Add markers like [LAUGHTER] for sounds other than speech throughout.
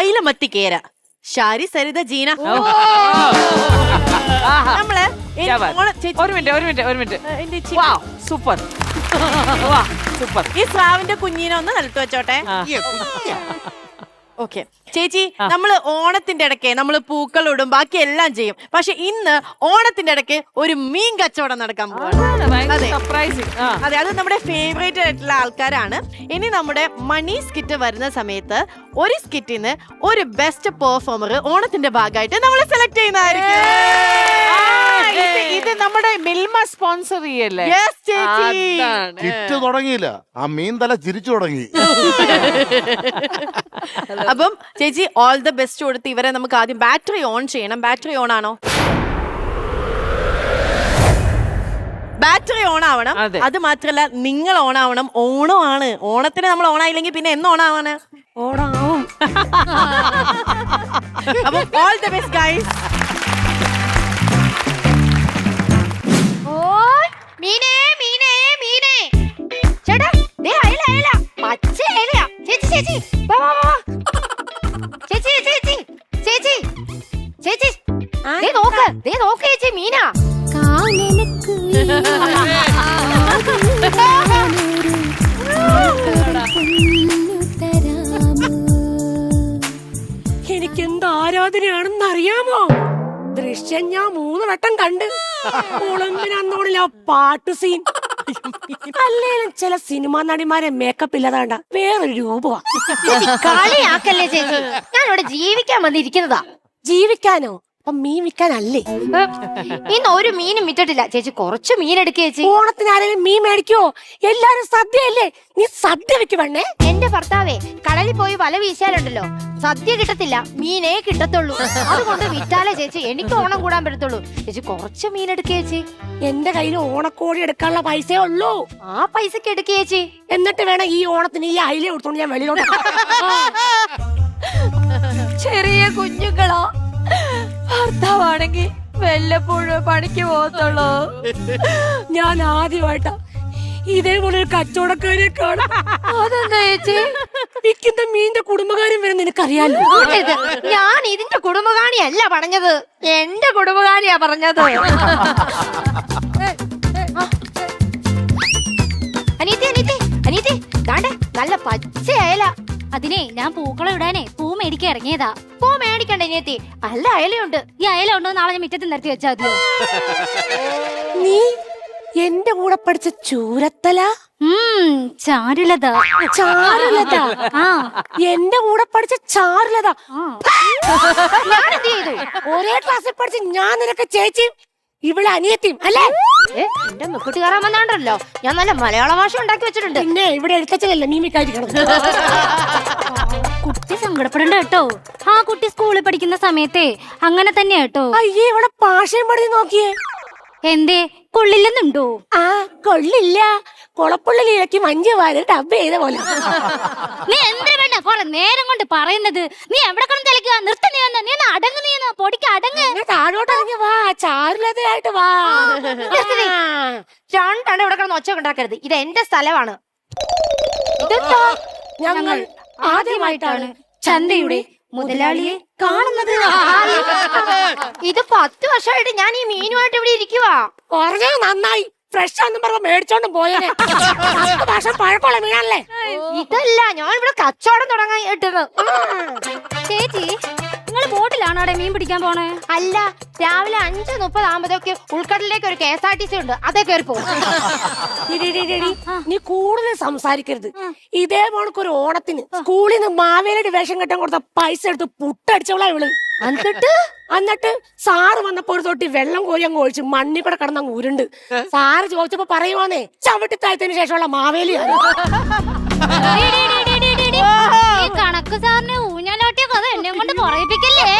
അയില മത്തി കേര. ഷാരി സരിത ജീന. നമ്മൾ ചേച്ചി, ഒരു മിനിറ്റ് ഒരു മിനിറ്റ് ഒരു മിനിറ്റ്. ഏ, എന്റെ ചി- വാ സൂപ്പർ. [LAUGHS] വാ സൂപ്പർ. ഈ സ്രാവിന്റെ കുഞ്ഞിനെ ഒന്ന് നിലത്ത് വെച്ചോട്ടെ. ആ. ഓക്കെ ചേച്ചി നമ്മൾ ഓണത്തിന്റെ ഇടയ്ക്ക് നമ്മൾ പൂക്കൾ ഇടും ബാക്കി എല്ലാം ചെയ്യും. പക്ഷെ ഇന്ന് ഓണത്തിന്റെ ഇടയ്ക്ക് ഒരു മീൻ കച്ചവടം നടക്കാൻ പോവാണ്. അതെ. അതെ നമ്മുടെ ഫേവറേറ്റ് ആയിട്ടുള്ള ആൾക്കാരാണ്. ഇനി നമ്മുടെ മണി സ്കിറ്റ് വരുന്ന സമയത്ത് ഒരു സ്കിറ്റിന് ഒരു ബെസ്റ്റ് പെർഫോമർ ഓണത്തിന്റെ ഭാഗമായിട്ട് നമ്മൾ സെലക്ട് ചെയ്യുന്നതായിരിക്കും. ഇത് ഇത് നമ്മുടെ മിൽമ സ്പോൺസർ ചെയ്യല്ലേ? Yes, ചേച്ചി. അതാണ്. കിറ്റ് തുടങ്ങിയില്ല. ആ മീൻ തല ചിരിച്ചു തുടങ്ങി. [LAUGHS] [LAUGHS] അപ്പം ചേച്ചി ഓൾ ദ ബെസ്റ്റ് കൊടുത്ത് ഇവരെ നമുക്ക് ആദ്യം ബാറ്ററി ഓൺ ചെയ്യണം. ബാറ്ററി ഓൺ ആണോ? ബാറ്ററി ഓൺ ആവണം. അതെ. അത് മാത്രല്ല നിങ്ങൾ ഓൺ ആവണം. ഓണമാണ് ഓണത്തിന് നമ്മൾ ഓൺ ആയില്ലെങ്കിൽ പിന്നെ എന്ന് ഓൺ ആവാണ് ഓണാവും. [LAUGHS] അപ്പം ഓൾ ദ ബെസ്റ്റ് ഗൈസ് മീനേ മീനേ മീനേ. ചേട്ടാ ദേ അയല അയല. പച്ച അയലയാ. ചേച്ചി ചേച്ചി. വാ വാ വാ. ചേച്ചി ചേച്ചി ചേച്ചി. ചേച്ചി ദേ നോക്ക് ദേ നോക്ക് ചേച്ചി മീനാ. എനിക്ക് എന്ത് ആരാധനയാണെന്ന് അറിയാമോ ദൃശ്യം ഞാൻ മൂന്ന് വട്ടം കണ്ട്. കുളമ്പിനന്നോടില്ല പാട്ട് സീൻ അല്ലേലും ചില സിനിമാ നടിമാരെ മേക്കപ്പ് ഇല്ലാതാണ്ട വേറൊരു രൂപമാ. കളിയാക്കല്ലേ ചേച്ചി? ഞാൻ ഇവിടെ ജീവിക്കാൻ വന്നിരിക്കുന്നതാ. ജീവിക്കാനോ? അപ്പൊ മീൻ വിൽക്കാനല്ലേ? ഇന്ന് ഒരു മീനും വിറ്റിട്ടില്ല. ചേച്ചി കുറച്ച് മീൻ എടുക്കുക ചേച്ചി. ഓണത്തിന് ആരെങ്കിലും മീൻ മേടിക്കോ എല്ലാരും സദ്യയല്ലേ? നീ സദ്യ വെക്കുവണ്ണേ വേണേ എന്റെ ഭർത്താവേ കടലിൽ പോയി വല വീശാലുണ്ടല്ലോ. സദ്യ കിട്ടത്തില്ല. മീനേ കിട്ടത്തുള്ളൂ. അതുകൊണ്ട് വിറ്റാലേ ചേച്ചി എനിക്ക് ഓണം കൂടാൻ പറ്റത്തുള്ളൂ. ചേച്ചി കുറച്ച് മീൻ എടുക്കുക ചേച്ചി. എന്റെ കയ്യിൽ ഓണക്കോടി എടുക്കാനുള്ള പൈസയേ ഉള്ളൂ. ആ പൈസക്ക് എടുക്കുക ചേച്ചി. എന്നിട്ട് വേണം ഈ ഓണത്തിന് ഈ അയില കൊടുത്തോണ്ട് ഞാൻ വെളിയിലോട്ട് [LAUGHS] ചെറിയ കുഞ്ഞുങ്ങളോ? ഭർത്താവാണെങ്കിൽ വല്ലപ്പോഴും പണിക്ക് പോകത്തുള്ളൂ. ഞാൻ ആദ്യമായിട്ടാ ഇതേപോലെ ഒരു കച്ചവടക്കാരെ കാണാം. അതെന്താ ചേച്ചി? വിൽക്കുന്ന മീന്റെ കുടുംബകാര്യം വരെ നിനക്കറിയാലോ? ഇത് ഞാൻ ഇതിന്റെ കുടുംബകാണിയല്ല പറഞ്ഞത്. എന്റെ കുടുംബകാണിയാ പറഞ്ഞത്. അനീതി അനീതി അനീതി കാണ്ടേ നല്ല പച്ച അയല അതിനെ ഞാൻ പൂക്കളം ഇടാനേ പൂ മേടിക്കാൻ ഇറങ്ങിയതാ. പൂ മേടിക്കണ്ട ഇനിയത്തി. നല്ല അയലയുണ്ട്. ഈ അയല ഉണ്ടോ നാളെ ഞാൻ മുറ്റത്ത് നിർത്തി വെച്ചാൽ മതിയോ? [LAUGHS] നീ എന്റെ കൂടെ പഠിച്ച ചൂരത്തല? ചാരുലത. ചാരുലത? ആ. എന്റെ കൂടെ പഠിച്ച ചാരുലത. ഒരേ ക്ലാസ്സിൽ പഠിച്ച് ഞാൻ നിനക്ക് ചേച്ചി ഇവിടെ അനിയത്തിയും അല്ലേ? എന്റെ മുക്കുട്ടി കയറാൻ വന്നാണ്ടല്ലോ. ഞാൻ നല്ല മലയാള ഭാഷ ഉണ്ടാക്കി വെച്ചിട്ടുണ്ട്. പിന്നെ ഇവിടെ എഴുത്തച്ഛനല്ലേ മീമിക്കായിരിക്കണം കുട്ടി സങ്കടപ്പെടണ്ട കേട്ടോ. ആ കുട്ടി സ്കൂളിൽ പഠിക്കുന്ന സമയത്തെ അങ്ങനെ തന്നെ കേട്ടോ. അയ്യേ ഇവിടെ ഭാഷയും പഠിച്ച് നോക്കിയേ. എന്തേ? കൊള്ളില്ലെന്നുണ്ടോ? ആ കൊള്ളില്ല. കൊളപ്പുള്ളി ഇളക്കി മഞ്ഞ് വാരി ഡബ് ചെയ്ത പോലെ. നീ എന്തിനു വേണ്ട കൊറേ നേരം കൊണ്ട് പറയുന്നത്. നീ എവിടെ കൊണ്ട് തിളക്കുക നിർത്ത നീ വന്ന നീ ഒന്ന് അടങ്ങ് നീ ഒന്ന് പൊടിക്ക് അടങ്ങ്. താഴോട്ട് ഇറങ്ങി വാ. ചാരുലതയായിട്ട് വാ. നിർത്തി. രണ്ടെണ്ണം ഇവിടെ കിടന്ന് ഒച്ച ഉണ്ടാക്കരുത് ഇത് എന്റെ സ്ഥലമാണ്. ഇതെന്താ? ഞങ്ങൾ ആദ്യമായിട്ടാണ് ചന്തയുടെ മുതലാളിയെ കാണുന്നത്. ഇത് പത്ത് വർഷമായിട്ട് ഞാൻ ഈ മീനുമായിട്ട് ഇവിടെ ഇരിക്കുവാ. പറഞ്ഞത് നന്നായി. ഫ്രഷ് ആണെന്ന് പറഞ്ഞ മേടിച്ചോണ്ട് പോയേ വർഷം പഴക്കമുള്ള മീനല്ലേ ഇതല്ല ഞാൻ ഇവിടെ കച്ചവടം തുടങ്ങാൻ ഇട്ടത് ചേച്ചി നിങ്ങൾ ബോട്ടിലാണോ അവിടെ മീൻ പിടിക്കാൻ പോണേ? അല്ല രാവിലെ അഞ്ച് മുപ്പത് ആകുമ്പോഴൊക്കെ ഉൾക്കടലിലേക്ക് ഒരു K S R T C ഉണ്ട്. അതേ കയറി പോകും. എടി, എടി, എടി, എടി, നീ കൂടുതൽ സംസാരിക്കരുത്. ഇതേ പോണക്ക് ഒരു ഓണത്തിന് സ്കൂളിൽ നിന്ന് മാവേലിയുടെ വേഷം കെട്ടാൻ കൊടുത്ത പൈസ എടുത്ത് പുട്ടടിച്ചവളാ ഇവൾ. എന്നിട്ട് എന്നിട്ട് സാറ് വന്നപ്പോ ഒരു തൊട്ടി വെള്ളം കോരി അങ്ങ് ഒഴിച്ച് മണ്ണി കൂടെ കിടന്ന് അങ്ങ് ഉരുണ്ട്. സാറ് ചോദിച്ചപ്പോ പറയുവാന്നേ ചവിട്ടി താഴ്ത്തതിന് ശേഷമുള്ള മാവേലിയാണ്. പറയിപ്പിക്കല്ലേ?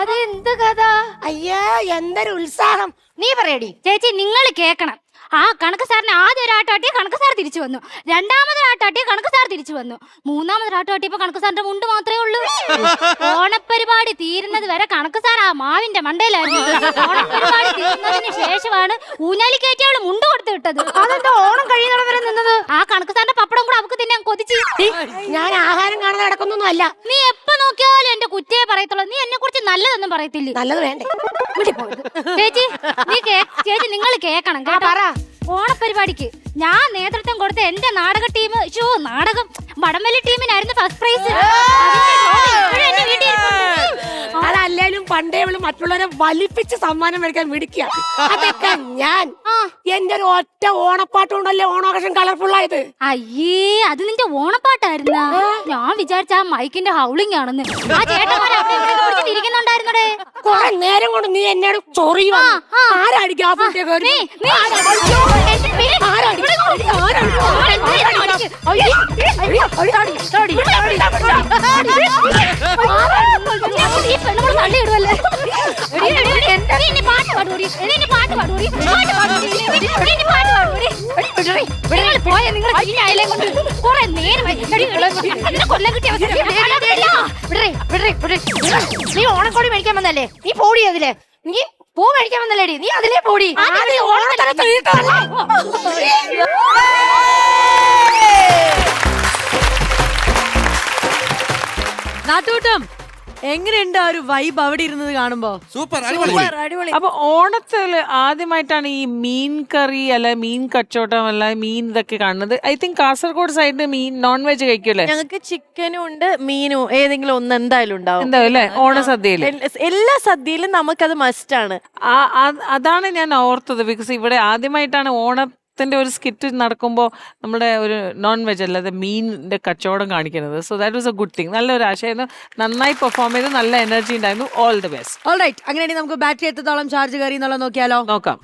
അത് എന്ത് കഥ? അയ്യോ എന്തൊരു ഉത്സാഹം. നീ പറയടി. ചേച്ചി നിങ്ങൾ കേക്കണം ആ കണക്ക് സാറിന് ആദ്യം ഒരു ആട്ടാട്ടിയ കണക്ക് സാർ തിരിച്ചു വന്നു. രണ്ടാമത് ആട്ടാട്ടിയ കണക്ക് സാർ തിരിച്ചു വന്നു. മൂന്നാമത് ആട്ടാട്ടിയപ്പോ കണക്ക് സാറിന്റെ മുണ്ട് മാത്രമേ ഉള്ളൂ. ഓണപ്പരിപാടി തീരുന്നത് വരെ കണക്ക് സാർ ആ മാവിന്റെ മണ്ടയിലായിരുന്നു. ഓണപ്പരിപാടി തീരുന്നതിന് ശേഷമാണ് ഊഞ്ഞാലി കയറ്റി അവൾ മുണ്ട് കൊടുത്തു വിട്ടത്. അതെന്താ ഓണം കഴിയുന്നിടം വരെ നിന്നത്? ആ കണക്ക് സാറിന്റെ പപ്പടം കൂടെ അവക്ക് തിന്നാൻ കൊതിച്ച്. ഞാൻ ആഹാരം കാണാൻ നടക്കുന്നൊന്നും അല്ല. നീ എപ്പോ നോക്കിയാലും എന്റെ പറയത്തുള്ളൂ. നീ എന്നെ കുറിച്ച് നല്ലതൊന്നും പറയത്തില്ലേ? നല്ലത് വേണ്ടേ. ചേച്ചി നീ ചേച്ചി നിങ്ങൾ കേക്കണം കേട്ടോ. ഓണപരിപാടിക്ക് ഞാൻ നേതൃത്വം കൊടുത്ത എന്റെ നാടക ടീം ഷോ നാടകം വടംവലി ടീമിനായിരുന്നു ഫസ്റ്റ് പ്രൈസ്. അതല്ലേലും പണ്ടേ അവൾ മറ്റുള്ളവരെ വലിപ്പിച്ച് സമ്മാനം മേടിക്കാൻ മിടിക്കുക അതൊക്കെ ഞാൻ. എന്റെ ഒരു ഒറ്റ ഓണപ്പാട്ടുണ്ടല്ലേ ഓണാഘോഷം കളർഫുൾ ആയത്? അയ്യേ അത് നിന്റെ ഓണപ്പാട്ടായിരുന്ന? ഞാൻ വിചാരിച്ച ആ മൈക്കിന്റെ ഹൗളിംഗ് ആണെന്ന്. ആ ചേട്ടന്മാരെ അവിടെ ഇവിടെ ഓടിച്ച് തിരിക്കുന്നുണ്ടായിരുന്നടേ കുറെ നേരം കൊണ്ട് നീ എന്നോട് ആ. ആരാടി നിങ്ങൾ പോയ നിങ്ങൾ കൊല്ലം കിട്ടിയ അവസരം. വിടറി വിടറി വിടറി. നീ ഓണക്കോടി മേടിക്കാൻ വന്നല്ലേ? നീ പോടി അതിലെ. നീ പൂ മേടിക്കാൻ വന്നല്ലേടി? നീ അതിലേ പോടി? നാട്ടൂട്ടം എങ്ങനെയുണ്ട് ആ ഒരു വൈബ് അവിടെ ഇരുന്നത് കാണുമ്പോ? സൂപ്പർ അടിപൊളി. അടിപൊളി. അപ്പൊ ഓണത്തിൽ ആദ്യമായിട്ടാണ് ഈ മീൻ കറി അല്ല മീൻ കച്ചോട്ടം അല്ല മീൻ ഇതൊക്കെ കാണുന്നത്. ഐ തിങ്ക് കാസർഗോഡ് സൈഡിൽ മീൻ നോൺ വെജ് കഴിക്കൂലേ ഞങ്ങൾക്ക് ചിക്കനും ഉണ്ട് മീനും ഏതെങ്കിലും ഒന്ന് എന്തായാലും ഉണ്ടാവും. എന്താ അല്ലേ? ഓണസദ്യയിൽ. എല്ല- എല്ലാ സദ്യയിലും നമുക്കത് മസ്റ്റ് ആണ്. ആ- ആ- അതാണ് ഞാൻ ഓർത്തത് ബിക്കോസ് ഇവിടെ ആദ്യമായിട്ടാണ് ഓണത്തിന്റെ ഒരു സ്കിറ്റ് നടക്കുമ്പോൾ നമ്മുടെ ഒരു നോൺ വെജ് അല്ലാതെ മീനിന്റെ കച്ചവടം കാണിക്കുന്നത്. So that was a good thing നല്ലൊരു ആശയമായിരുന്നു നന്നായി പെർഫോം ചെയ്ത് നല്ല എനർജി ഉണ്ടായിരുന്നു. ഓൾ ദി ബെസ്റ്റ് ഓൾറൈറ്റ് അങ്ങനെയാണെങ്കിൽ നമുക്ക് ബാറ്ററി എത്രത്തോളം ചാർജ് കയറി എന്നുള്ളത് നോക്കിയാലോ? നോക്കാം.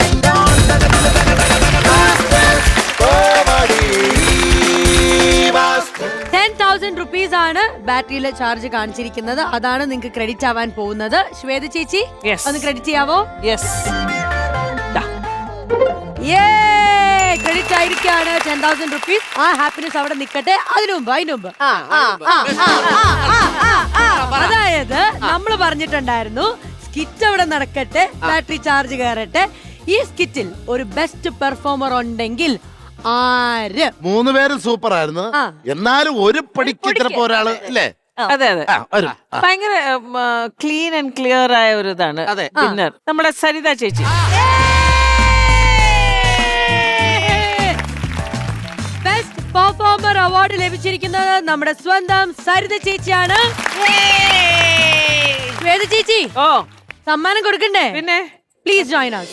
ടെൻ റുപ്പീസ് ആണ് ബാറ്ററിയിലെ ചാർജ് കാണിച്ചിരിക്കുന്നത്? അതാണ് നിങ്ങൾക്ക് ക്രെഡിറ്റ് ആവാൻ പോകുന്നത്. ശ്വേത ചേച്ചി Yes. ഒന്ന് ക്രെഡിറ്റ് ചെയ്യാവോ? യെസ് ക്രെഡിറ്റ് ആയിരിക്കാണ്. ടെൻ തൗസൻഡ് റുപ്പീസ് ആ ഹാപ്പിനെസ് അവിടെ നിൽക്കട്ടെ അതിനു മുമ്പ് അതിനു മുമ്പ്. ആ ആ ആ അതായത് നമ്മൾ പറഞ്ഞിട്ടുണ്ടായിരുന്നു സ്കിറ്റ് അവിടെ നടക്കട്ടെ ബാറ്ററി ചാർജ് കയറട്ടെ. ഈ സ്കിറ്റിൽ ഒരു ബെസ്റ്റ് പെർഫോമർ ഉണ്ടെങ്കിൽ ആര്? മൂന്ന് പേരും സൂപ്പർ ആയിരുന്നു. ആ. എന്നാലും ഒരു പടിക്ക് ചിലപ്പോ ഒരാൾ അല്ലേ അതെ അതെ. ആ, വരും. ആ. ഭയങ്കര ക്ലീൻ ആൻഡ് ക്ലിയർ ആയ ഒരു ഇതാണ് അതെ. വിന്നർ നമ്മുടെ സരിത ചേച്ചി. ബെസ്റ്റ് പെർഫോമർ അവാർഡ് ലഭിച്ചിരിക്കുന്നത് നമ്മുടെ സ്വന്തം സരിത ചേച്ചിയാണ്. ശ്വേത ചേച്ചി ഓ. സമ്മാനം കൊടുക്കണ്ടേ? പിന്നെ? Please join out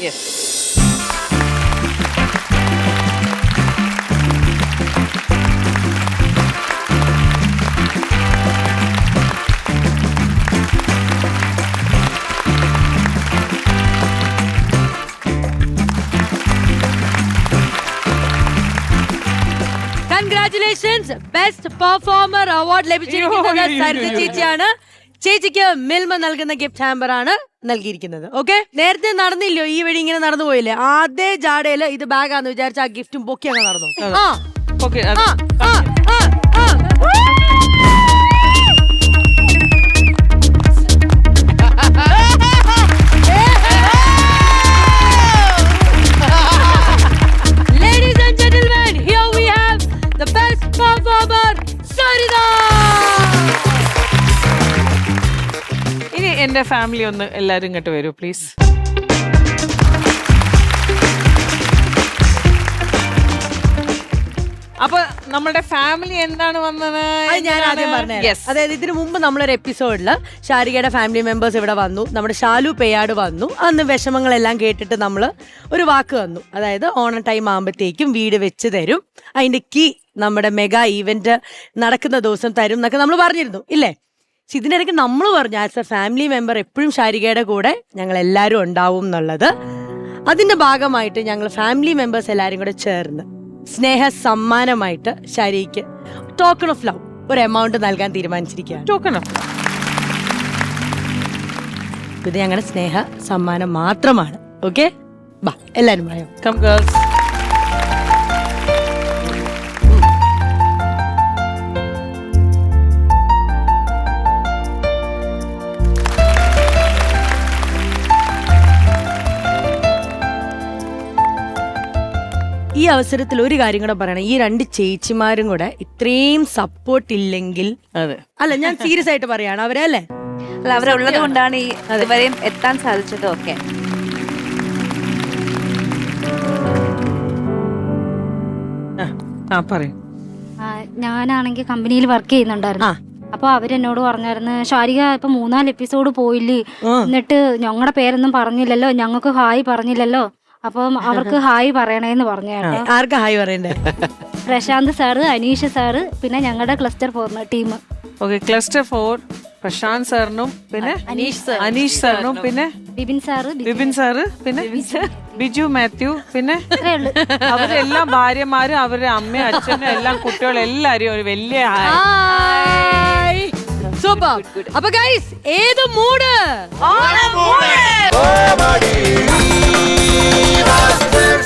congratulations best performer award ലഭിച്ചിരിക്കുന്നത് സരിത ചേച്ചിയാണ്. ചേച്ചിക്ക് മിൽമ നൽകുന്ന ഗിഫ്റ്റ് ഹാമ്പർ ആണ് നൽകിയിരിക്കുന്നത്. ഓക്കെ നേരത്തെ നടന്നില്ലോ ഈ വഴി ഇങ്ങനെ നടന്നു പോയില്ലേ? അതേ ജാടയിൽ ഇത് ബാഗാന്ന് വിചാരിച്ച ആ ഗിഫ്റ്റും പൊക്കി അങ്ങ് നടന്നു. ആ ആ. ഫാമിലി ഒന്ന് എല്ലാവരും ഇങ്ങോട്ട് വരൂ പ്ലീസ് അപ്പൊ നമ്മുടെ ഫാമിലി എന്താണ് വന്നത്? അത് ഞാൻ ആദ്യം പറഞ്ഞു Yes. അതായത് ഇതിനു മുമ്പ് നമ്മളൊരു എപ്പിസോഡിൽ ഷാരികയുടെ ഫാമിലി മെമ്പേഴ്സ് ഇവിടെ വന്നു നമ്മുടെ ഷാലു പെയ്യാട് വന്നു അന്ന് വിഷമങ്ങളെല്ലാം കേട്ടിട്ട് നമ്മൾ ഒരു വാക്ക് വന്നു അതായത് ഓണ ടൈം ആകുമ്പോഴത്തേക്കും വീട് വെച്ച് തരും അതിന്റെ കീ നമ്മുടെ മെഗാ ഇവന്റ് നടക്കുന്ന ദിവസം തരും എന്നൊക്കെ നമ്മൾ പറഞ്ഞിരുന്നു ഇല്ലേ? പക്ഷെ ഇതിനിടയ്ക്ക് നമ്മൾ പറഞ്ഞു ആസ് എ ഫാമിലി മെമ്പർ എപ്പോഴും ഷാരികയുടെ കൂടെ ഞങ്ങൾ എല്ലാവരും ഉണ്ടാവും എന്നുള്ളത്. അതിന്റെ ഭാഗമായിട്ട് ഞങ്ങൾ ഫാമിലി മെമ്പേഴ്സ് എല്ലാവരും കൂടെ ചേർന്ന് സ്നേഹ സമ്മാനമായിട്ട് ഷാരിക്ക് ടോക്കൺ ഓഫ് ലവ് ഒരു എമൗണ്ട് നൽകാൻ തീരുമാനിച്ചിരിക്കുകയാണ്. ടോക്കൺ ഓഫ് ഇത് ഞങ്ങളുടെ സ്നേഹ സമ്മാനം മാത്രമാണ്. ഓക്കെ? ബാ പറയോ കം ഗേൾസ് ഈ അവസരത്തിൽ ഒരു കാര്യം കൂടെ പറയണം. ഈ രണ്ട് ചേച്ചിമാരും കൂടെ ഇത്രയും സപ്പോർട്ട് ഇല്ലെങ്കിൽ അതെ. അല്ല ഞാൻ സീരിയസ് ആയിട്ട് പറയാണ് അവരെ അല്ലേ? അല്ല അവരുള്ളത് കൊണ്ടാണ് ഈ അതുവരെയും എത്താൻ സാധിച്ചത്. ഒക്കെ ആ പറയും. ആ, ഞാനാണെങ്കിൽ കമ്പനിയിൽ വർക്ക് ചെയ്യുന്നുണ്ടായിരുന്നു. അപ്പൊ അവരെന്നോട് പറഞ്ഞായിരുന്നു ഷാരിക ഇപ്പൊ മൂന്നാൽ എപ്പിസോഡ് പോയില്ലേ? എന്നിട്ട് ഞങ്ങളുടെ പേരൊന്നും പറഞ്ഞില്ലല്ലോ ഞങ്ങൾക്ക് ഹായ് പറഞ്ഞില്ലല്ലോ. അപ്പം അവർക്ക് ഹായ് പറയണേന്ന് പറഞ്ഞു കേട്ടോ. ആർക്കാ ഹായ് പറയണ്ടേ? പ്രശാന്ത് സാറ് അനീഷ് സാറ് പിന്നെ ഞങ്ങളുടെ cluster four team. Okay cluster four Prashanth സാറിനും പിന്നെ അനീഷ് അനീഷ് സാറിനും പിന്നെ ബിബിൻ സാറ് ബിബിൻ സാറ് പിന്നെ ബിജു മാത്യു. പിന്നെ ഇത്രേ ഉള്ളൂ. അവരെല്ലാം ഭാര്യമാരും അവരുടെ അമ്മയും അച്ഛനും എല്ലാം കുട്ടികളും എല്ലാരും ഒരു വലിയ ഹായ്. സൂപ്പർ. അപ്പൊ ഗൈസ് ഏത് മൂഡ് ഓണമൂട്.